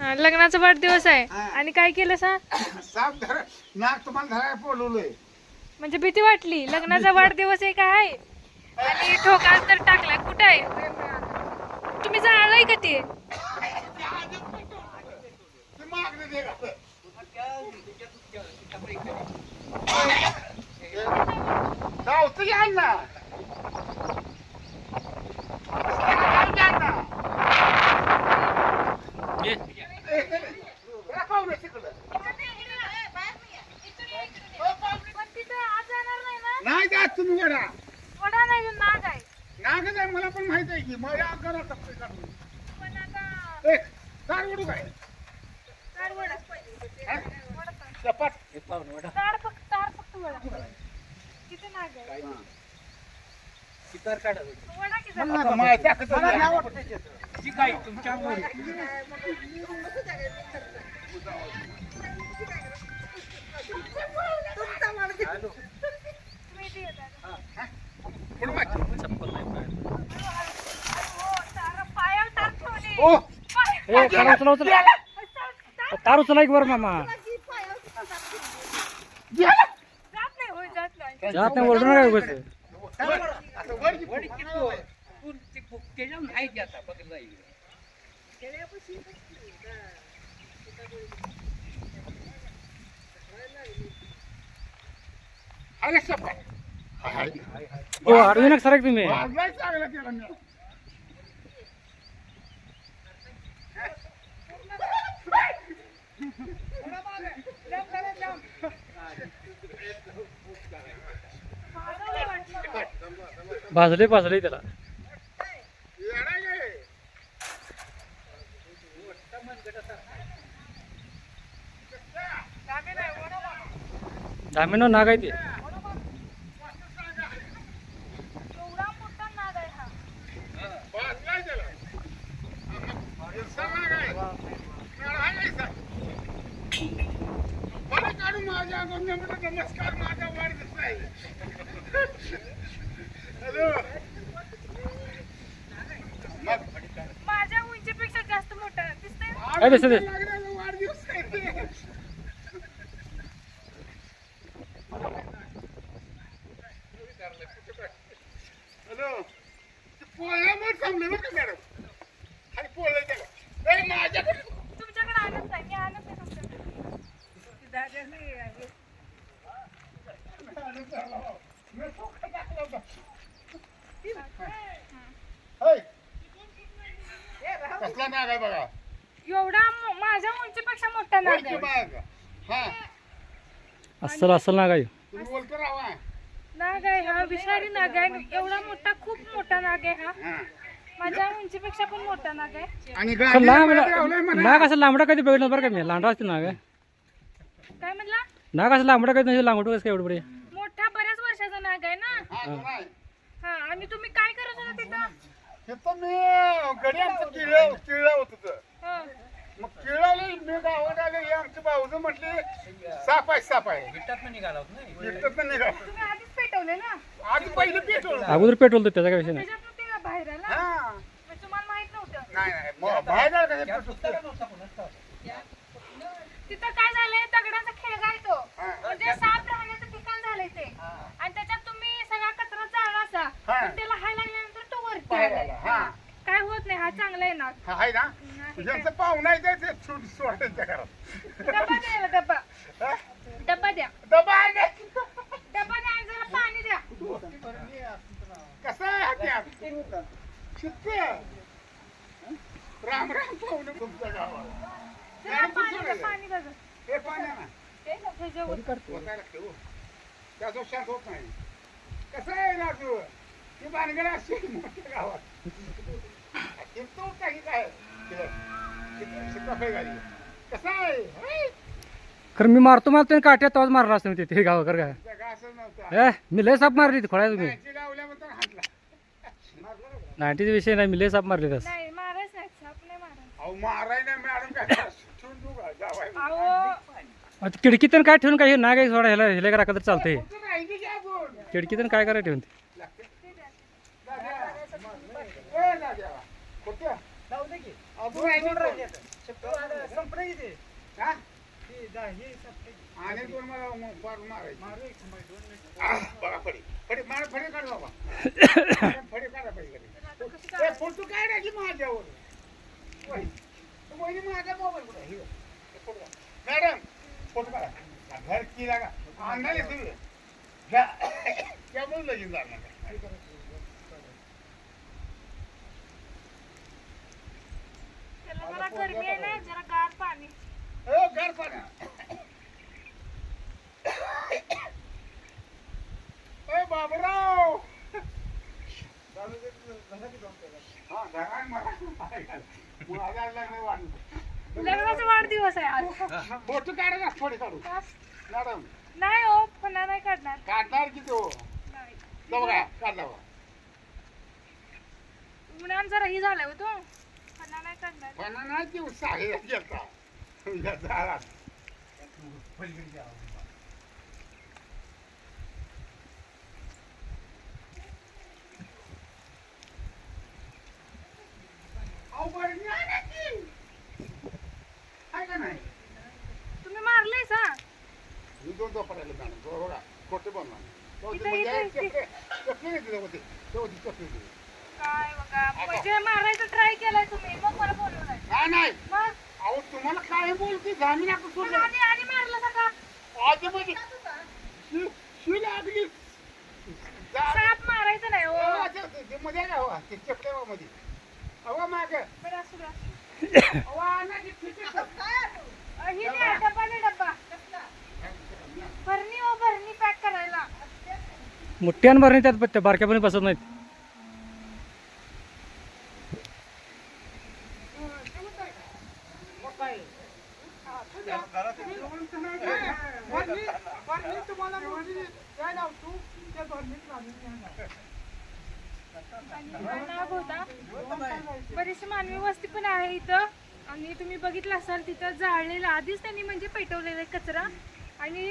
लग्नाचा वाढदिवस आहे. हा. आणि काय केलं सा? साप धर नाक तुम्हाला धरायला बोलवलंय. म्हणजे भीती वाटली. लग्नाचा वाढदिवस आहे काय आहे आणि ठोका तर टाकलाय. कुठं आहे? तुम्ही जाळलंय का ते? ते मागणं दे का? धावतं घ्या ना धावतं घ्या ना. ए, ए, जरा पाहू ना तिकडं. जात तुम्ही वडा वडा नाही नाग आहे. नागच आहे मला पण माहीत आहे की मला करा टप्पे काढून पण आता ए, काय? उडू काय ताड वडा हा? वडा. ताड. चपाट ताड फक्त ताड फक्त वडा. किती नाग आहे? वडा. किती आता माझ्या हातात आहे. तुम्ही इथे येता. पुढं वाच. हो, तार पायावर तार ठेवली. ओ! ए तार उचला उचला तार- उचला की बरं मामा. जात नाही ओरडू नका उगाच. हो सरक तुम्ही वाजलाय चांगला त्याला मी. भाजले भाजले त्याला येडा गे. धामीनो नाग आहे ते हा माझ्या नमस्कार माझा वाढदिवस आहे. हॅलो मग माझ्या उंचीपेक्षा जास्त मोठा दिसतंय ते? लागलेला वाढदिवस आहे. हॅलो ते पोळल्यामुळे थांबले बरं का मॅडम त्याला ए, माझ्याकडे तुमच्याकडे आणत नाही मी आणत नाही तुमच्याकडे टाकला होता. होय. कसला नाग आहे बघा. एवढा मो- माझ्या उंचीपेक्षा मोठा नाग आहे. बाग हा. अस्सल अस्सल नाग आहे. तुम्ही बोलतो राहा नाग आहे हा विषारी नाग आहे. एवढा मोठा खूप मोठा नाग आहे हा. हा. माझ्या उंचीपेक्षा पण मोठा नाग आहे. आणि पण गाडीला नागमध्ये लावलंय म्हणा. नाग असं लांबडा कधी बघितलं बरं का मी? लांडा असते नाग काय म्हणला? नाग असं लांबडा कधी नाही लांबडं कसं काय एवढं बरे मोठा बऱ्याच वर्षाचा नाग आहे ना. हा. हा आणि तुम्ही काय करत होता तिथं? हे तर मी गडी आमचं किळ किळ होत होतं. हा. मग किळाले मी गावात आले हे आमचे भाऊज म्हटले साप आहे साप आहे. निघाला तुम्ही आधीच पेटवले ना? आधी पहिले पेटवलं अगोदर पेट्रोल तर त्याचा काय विषय नाही. ते बाहेर आला हा. म्हणजे तुम्हाला माहीत नव्हतं. नाही नाही मग बाहेर पेटवलं काय झालंय दगडाचा खेळ गायतो हा. म्हणजे साप राहण्याचं ठिकाण झालंय ते आणि त्याच्यात तुम्ही सगळा कचरा जाळला असा हा. पण त्याला हाय लागल्यानंतर तो वरती बाहेर आलाय. आला, हा. हा. काय होत नाही हा चांगला आहे हा, ना? नाही ज्यांचं पाहुणा आहे ते सूट सोडायचं त्या घरात. डबा द्या डबा. हा? डबा द्या. डबा आहे ना? डबा द्या आणि जरा पाणी द्या. कसं आहे शिकते राम राम पाहुणे तुमच्या गावाला. जरा पाणी द्या आहे? पाणी द्या हे पाणी आहे ना ते ना त्याच्यावर. वतायला ठेवू. शांत होत नाही. कसं आहे राजू? ती बांधगड असेल मोठ्या गावात. किंतु काही काय? शिकाफे गाडी कसं आहे? खरं मी मारतो मारतो काट्यात तेव्हाच मारला असतो मी तिथे. गावाकर काय? जगा असं नव्हतं. ए मी लय साप मारली खोळ्या तुम्ही कायची गावल्यानंतर हातला मारला का? नाईन्टीचा विषय नाही मी लय साप मारले तस नाही मारायच नाही साप नाही मारायचं अहो माराय ना मॅडम काय ठेवून देऊ का जावाय अहो. खिडकीतून काय ठेवून काय? हे नाग आहे सोडा ह्याला ह्याला राखा तर चालतंय. फक्त राहिली की अजून खिडकीतून काय करायला ठेवून ते? लागते. दाद्या. ए, दाद्या. कुठं? अजून राहिली तर. हा? आणि दोन मला मग फार मारायचे. फडी मार फडे काढ बाबा फडे काढा पाहिजे फोटो काय टाकी माझ्यावर वही. तो माझ्या मोबाईल कुठे बघ. मॅडम फोटो काढा घर की लागा घ्या येतो रे. घ्या. जाणार लगीन झालं नाही. त्याला जरा गरमी आहे ना जरा गार पाणी हो घर पाण्या ए बाबूराव. हा लग्नाचा वाढदिवस आहे आज. फोटो काढा थोडे काढू मॅडम. नाही हो पुन्हा नाही काढणार. काढणार की तो नाही. जाऊ का काढला उन्हान जरा ही झालाय हो तो. पुन्हा नाही काढणार. पण नाही ती उत्साह तुम्ही मारलेस हा? म्हणजे काय बघा म्हणजे मारायचं ट्राय केलाय तुम्ही. मग मला बोलवलाय. नाही नाही. मग? अहो तुम्हाला काय बोलते जामीन आपण पण सोडलं आधी आधी मारलं का? आधी म्हणजे जा- साप मारायचं नाही हो. अहो, ते- ते- ते मध्ये आहे? ते मध्ये अहो माग. बरं असू द्या, असू द्या. अहो आणा की तिकीट. अ, ही नाही डब्बा नाही डब्बा भरणी हो भरणी पॅक करायला. मोठ्यान भरणी त्यात बारक्या पण बसत नाहीत. नाग होता बरीचशी मानवी वस्ती पण आहे इथं. आणि तुम्ही बघितलं असाल तिथं जाळलेलं आधीच त्यांनी म्हणजे पेटवलेला आहे कचरा. आणि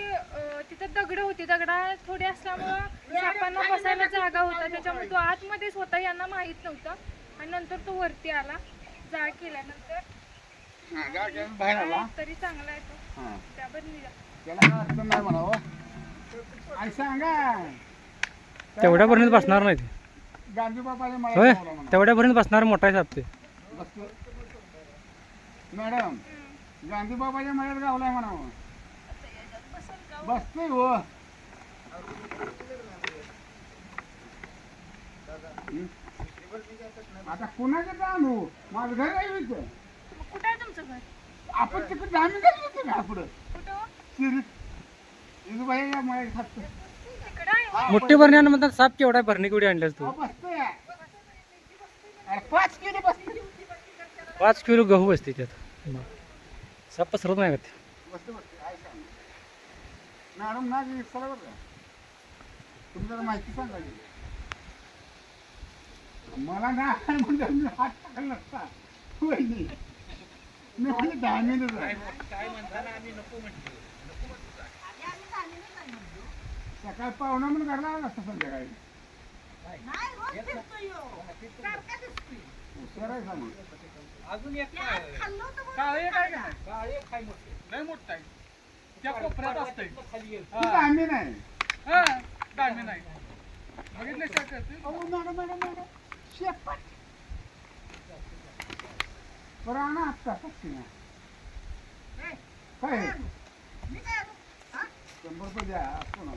तिथं दगड होती. दगडा थोडे असल्यामुळं सापांना बसायला जागा होता. त्याच्यामुळे तो आतमध्येच होता यांना माहीत नव्हतं. आणि नंतर तो वरती आला जाळ केल्यानंतर. हा, तरी चांगला आहे तो. हा. म्हणावं आणि सांगा. तेवढ्या भरणीत बसणार गांधी बाबाने मला होय? बोलावलं म्हणा. तेवढ्या भरणीत बसणार मोठा आहे साप ते. बसतो. मॅडम गांधी बाबाच्या मळ्यात गावलाय म्हणावं बसतोय हो. हं? आता कुणाचं आणू माझं घर आहे इथं. मग कुठं आहे तुमचं घर? आपण तिकडे जामीन झाली होती का पुढं कुठं? हो? सिरीत इथं या मळ्यात खात मोठी भरणी आणून म्हणतात साप केवढा भरणी केवढी आणल्यास तू? पाच किलो बसतोय पाच किलो गहू बसते त्यात. साप पसरत नाही का मॅडम ना माहिती सांगा. मला नाही म्हणजे मी हात टाकला नसता. वहिनी मी म्हणजे दहा मिनिट सकाळ पाहुणा म्हणून घरला आला असता संध्याकाळी. आहे का मग? अजून एक काय काळे काय का नाही काळे खाय मोठे. लय मोठा आहे. त्या कोपऱ्यात असतंय. ती दामी नाही. हा दाणे नाही. बघितले शकत अहो मॅडम मॅडम मॅडम. शेपट बरं आणा आत्ता कशी ना काय? शंभर रुपये द्या असतो ना